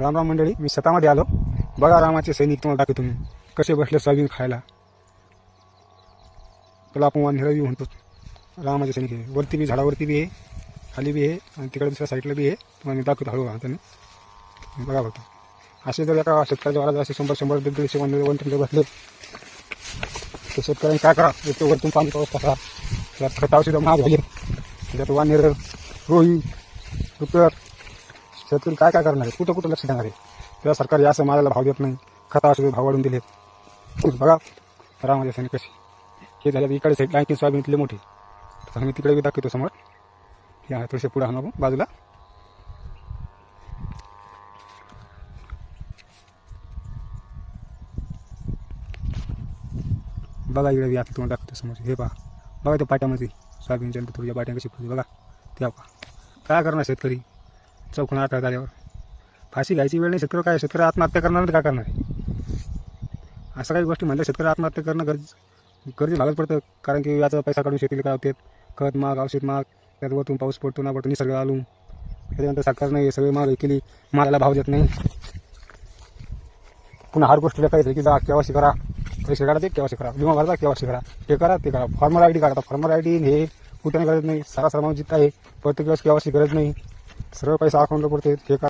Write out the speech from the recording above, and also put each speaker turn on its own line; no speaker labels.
रामराम मंडळी मी शेतामध्ये आलो. बघा रामाचे सैनिक तुम्हाला दाखवतो मी. कसे बसले सोयाबीन खायला. त्याला आपण वानहेळवी म्हणतो. रामाचे सैनिक आहे. वरती बी झाडावरती बी आहे. खाली बी आहे आणि तिकडे दुसऱ्या साईडला बी आहे. तुम्हाला मी दाखवतो हळू हाताने. बघा बघतो असे जर एका शेतकऱ्याच्या वारात असे शंभर शंभर दीड दीडशे वन वन तीनशे बसले तर शेतकऱ्यांनी काय करा? एक वरतून पाणी पाऊस करा त्यात खतावशी औषधं महाग झाले. त्याच्यात वानेर रोही रुपयर शेतकरी काय काय करणार आहे? कुठं कुठं लक्ष देणार आहे? तेव्हा सरकार या असं मालाला भाव देत नाही. खता औषधं भाव वाढून दिलेत. बघा रामाच्या सैनिक कशी हे झालं इकडे साईड आणखी सोयाबीन इथले मोठे. तर मी तिकडे बी दाखवतो समोर. या थोडेसे पुढे आणू बाजूला. बघा इकडे बी आता तुम्हाला दाखवतो समोर. हे पहा. बघा त्या पाट्यामध्ये सोयाबीनच्या नंतर पाट्या कशी बघा त्या पहा. काय करणार शेतकरी? चौकून आठ झाल्यावर फाशी घ्यायची वेळ नाही शेतकरी काय शेतकरी आत्महत्या करणार नाही काय करणार? असं काही गोष्टी म्हणल्या शेतकरी आत्महत्या करणं गरज गरजे भागत पडतं. कारण की याचा पैसा काढून शेतीला काय होते? खत माग औषध माग त्यात वरतून पाऊस पडतो ना पडतो निसर्ग आलून. त्याच्यानंतर सरकार हे सगळे माग केली मालाला भाव देत नाही. पुन्हा हर गोष्टीला काय की जा केवासी करा. पैसे काढा ते केवासी करा. विमा भरता केवासी करा. हे करा ते करा. फॉर्मर आय डी काढा. फॉर्मर आय डी हे कुठे गरज नाही. सारा सर्वांची आहे प्रत्येक वेळेस केवासी गरज नाही. सर्व पैसा अकाउंटला पडते हे काय